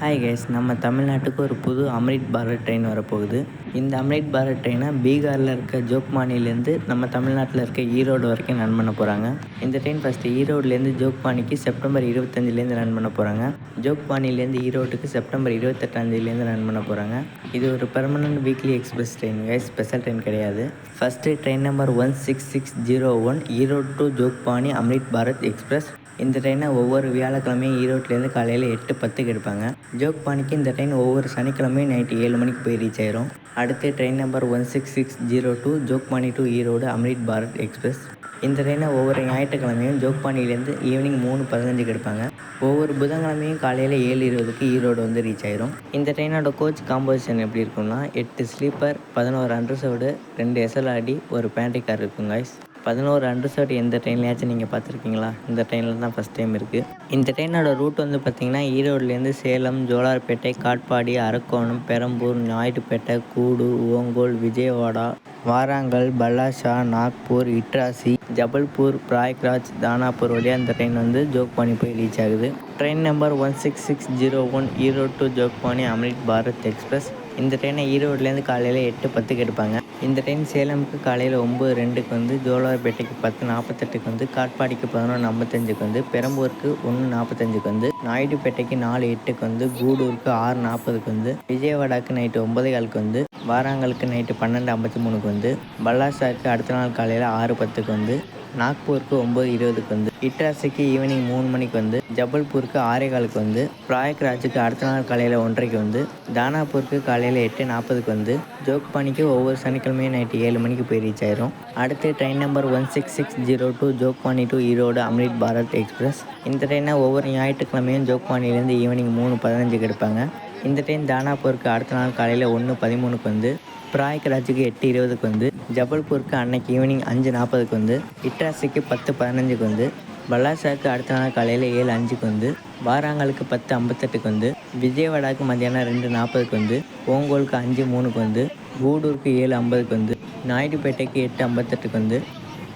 Hi guys நம்ம தமிழ்நாட்டுக்கு ஒரு புது அம்ரித் பாரத் ட்ரெயின் வரப்போகுது. இந்த அம்ரிட் பாரத் ட்ரெயினை பீகாரில் இருக்க ஜோக்மானிலேருந்து நம்ம தமிழ்நாட்டில் இருக்க ஈரோடு வரைக்கும் ரன் பண்ண போகிறாங்க இந்த ட்ரெயின் ஃபஸ்ட்டு ஈரோடுலேருந்து ஜோக்பானிக்கு செப்டம்பர் இருபத்தஞ்சிலேருந்து ரன் பண்ண போகிறாங்க ஜோக்பானிலேருந்து ஈரோட்டுக்கு செப்டம்பர் இருபத்தெட்டாந்தேதியிலேருந்து ரன் பண்ண போகிறாங்க இது ஒரு permanent weekly express train case special train கிடையாது. First train number one six six zero one Erode to Jogbani Amrit Bharat express இந்த ட்ரெயினை ஒவ்வொரு வியாழக்கிழமையும் ஈரோட்டிலேருந்து காலையில் எட்டு பத்துக்கு எடுப்பாங்க. ஜோக்பானிக்கு இந்த ட்ரெயின் ஒவ்வொரு சனிக்கிழமையும் நைட்டு ஏழு மணிக்கு போய் ரீச் ஆயிரும். அடுத்து train number one six six zero two Jogbani to Erode Amrit Bharat express இந்த ட்ரெயினை ஒவ்வொரு ஞாயிற்றுக்கிழமையும் ஜோக்பானிலேருந்து ஈவினிங் மூணு பதினஞ்சுக்கு எடுப்பாங்க. ஒவ்வொரு புதன்கிழமையும் காலையில் ஏழு இருபதுக்கு ஈரோடு வந்து ரீச் ஆயிரும். இந்த ட்ரெயினோட கோச் காம்போசிஷன் எப்படி இருக்கும்னா எட்டு ஸ்லீப்பர் பதினோரு அண்டர்சோடு ரெண்டு எஸ்எல்ஆர்டி ஒரு பேண்ட்ரி கார் இருக்கும் காய்ஸ் பதினோரு அண்டர்சர்ட் எந்த ட்ரெயின்லையாச்சும் நீங்கள் பார்த்துருக்கீங்களா? இந்த ட்ரெயினில் தான் ஃபஸ்ட் டைம் இருக்குது இந்த ட்ரெயினோட ரூட் வந்து பார்த்திங்கன்னா ஈரோடுலேருந்து சேலம் ஜோலார்பேட்டை காட்பாடி அரக்கோணம் பெரம்பூர் ஞாயிற்றுப்பேட்டை கூடு ஓங்கோல் விஜயவாடா வாராங்கல் பல்லாஷா நாக்பூர் இட்ராசி ஜபல்பூர் பிராய்க்ராஜ் தானாப்பூர் வழியாக இந்த ட்ரெயின் வந்து ஜோக்பானி போய் ரீச் ஆகுது. Train number one six six zero one Erode to Jogbani Amrit Bharat express. இந்த ட்ரெயினை ஈரோடுலேருந்து காலையில் எட்டு பத்துக்கு எடுப்பாங்க. இந்த டைம் சேலமுக்கு காலையில் ஒம்பது ரெண்டுக்கு வந்து ஜோலார்பேட்டைக்கு பத்து நாற்பத்தெட்டுக்கு வந்து காட்பாடிக்கு பதினொன்று ஐம்பத்தஞ்சுக்கு வந்து பெரம்பூருக்கு ஒன்று நாற்பத்தஞ்சுக்கு வந்து நாயுடுபேட்டைக்கு நாலு எட்டுக்கு வந்து கூடூருக்கு ஆறு நாற்பதுக்கு வந்து விஜயவாடாக்கு நைட்டு ஒம்பதே காலுக்கு வந்து வாராங்கலுக்கு நைட்டு பன்னெண்டு ஐம்பத்தி மூணுக்கு வந்து பல்லாசாருக்கு அடுத்த நாள் காலையில் ஆறு பத்துக்கு வந்து நாக்பூருக்கு ஒம்பது இருபதுக்கு வந்து இட்ராசிக்கு ஈவினிங் மூணு மணிக்கு வந்து ஜபல்பூருக்கு ஆறே காலுக்கு வந்து பிராயக்ராஜுக்கு அடுத்த நாள் காலையில் ஒன்றரைக்கு வந்து தானாப்பூருக்கு காலையில் எட்டு நாற்பதுக்கு வந்து ஜோக்பானிக்கு ஒவ்வொரு சனிக்கிழமையும் நைட்டு ஏழு மணிக்கு போய் ரீச் ஆயிரும். அடுத்து train number one six six zero two Jogbani to Erode Amrit Bharat express இந்த ட்ரெயினை ஒவ்வொரு ஞாயிற்றுக்கிழமையும் ஜோக்பானிலேருந்து ஈவினிங் மூணு பதினஞ்சுக்கு எடுப்பாங்க. இந்த ட்ரெயின் தானாப்பூருக்கு அடுத்த நாள் காலையில் ஒன்று பதிமூணுக்கு வந்து பிராயக்ராஜுக்கு எட்டு இருபதுக்கு வந்து ஜபல்பூருக்கு அன்னைக்கு ஈவினிங் அஞ்சு நாற்பதுக்கு வந்து இட்ராசிக்கு பத்து பதினஞ்சுக்கு வந்து பல்லாசாருக்கு அடுத்த நாள் காலையில் ஏழு அஞ்சுக்கு வந்து வாராங்கலுக்கு பத்து ஐம்பத்தெட்டுக்கு வந்து விஜயவாடாவுக்கு மத்தியானம் ரெண்டு நாற்பதுக்கு வந்து ஓங்கோலுக்கு அஞ்சு மூணுக்கு வந்து கூடூருக்கு ஏழு ஐம்பதுக்கு வந்து நாயுடுபேட்டைக்கு எட்டு ஐம்பத்தெட்டுக்கு வந்து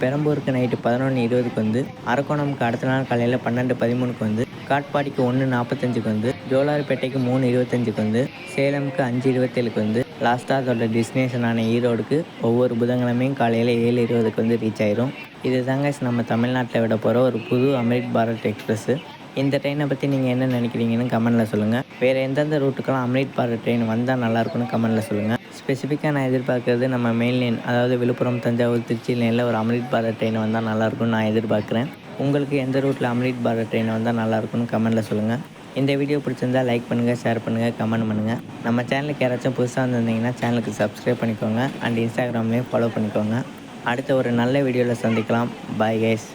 பெரம்பூருக்கு நைட்டு பதினொன்று இருபதுக்கு வந்து அரக்கோணமுக்கு அடுத்த நாள் காலையில் பன்னெண்டு பதிமூணுக்கு வந்து காட்பாடிக்கு ஒன்று நாற்பத்தஞ்சுக்கு வந்து ஜோலார்பேட்டைக்கு மூணு இருபத்தஞ்சுக்கு வந்து சேலமுக்கு அஞ்சு இருபத்தேழுக்கு வந்து லாஸ்ட்டாக அதோட டெஸ்டினேஷனான ஈரோடுக்கு ஒவ்வொரு புதன்கிழமையும் காலையில் ஏழு இருபதுக்கு வந்து ரீச் ஆயிரும். இது தாங்க நம்ம தமிழ்நாட்டில் விட போகிற ஒரு புது அமிர்த் பாரத் எக்ஸ்பிரஸ்ஸு இந்த ட்ரெயினை பற்றி நீங்கள் என்ன நினைக்கிறீங்கன்னு கமெண்ட்டில் சொல்லுங்கள் வேறு எந்தெந்த ரூட்டுக்கெல்லாம் அமிர்த் பாரத் ட்ரெயின் வந்தால் நல்லாயிருக்குன்னு கமெண்ட்டில் சொல்லுங்கள் ஸ்பெசிஃபிக்காக நான் எதிர்பார்க்குறது நம்ம மெயின் லைன் அதாவது விழுப்புரம் தஞ்சாவூர் திருச்சி லைனில் ஒரு அம்ரித் பாரத் ட்ரெயின் வந்தால் நல்லாயிருக்கும்னு நான் எதிர்பார்க்குறேன். உங்களுக்கு எந்த ரூட்டில் அம்ரித் பாரத் ட்ரெயின் வந்தால் நல்லாயிருக்கும்னு கமெண்ட்டில் சொல்லுங்கள் இந்த வீடியோ பிடிச்சிருந்தால் லைக் பண்ணுங்கள் ஷேர் பண்ணுங்கள் கமெண்ட் பண்ணுங்கள் நம்ம சேனலுக்கு யாராச்சும் புதுசாக வந்திருந்தீங்கன்னா சேனலுக்கு சப்ஸ்கிரைப் பண்ணிக்கோங்க. அண்ட் இன்ஸ்டாகிராம்லேயும் ஃபாலோ பண்ணிக்கோங்க. அடுத்த ஒரு நல்ல வீடியோவில் சந்திக்கலாம். Bye guys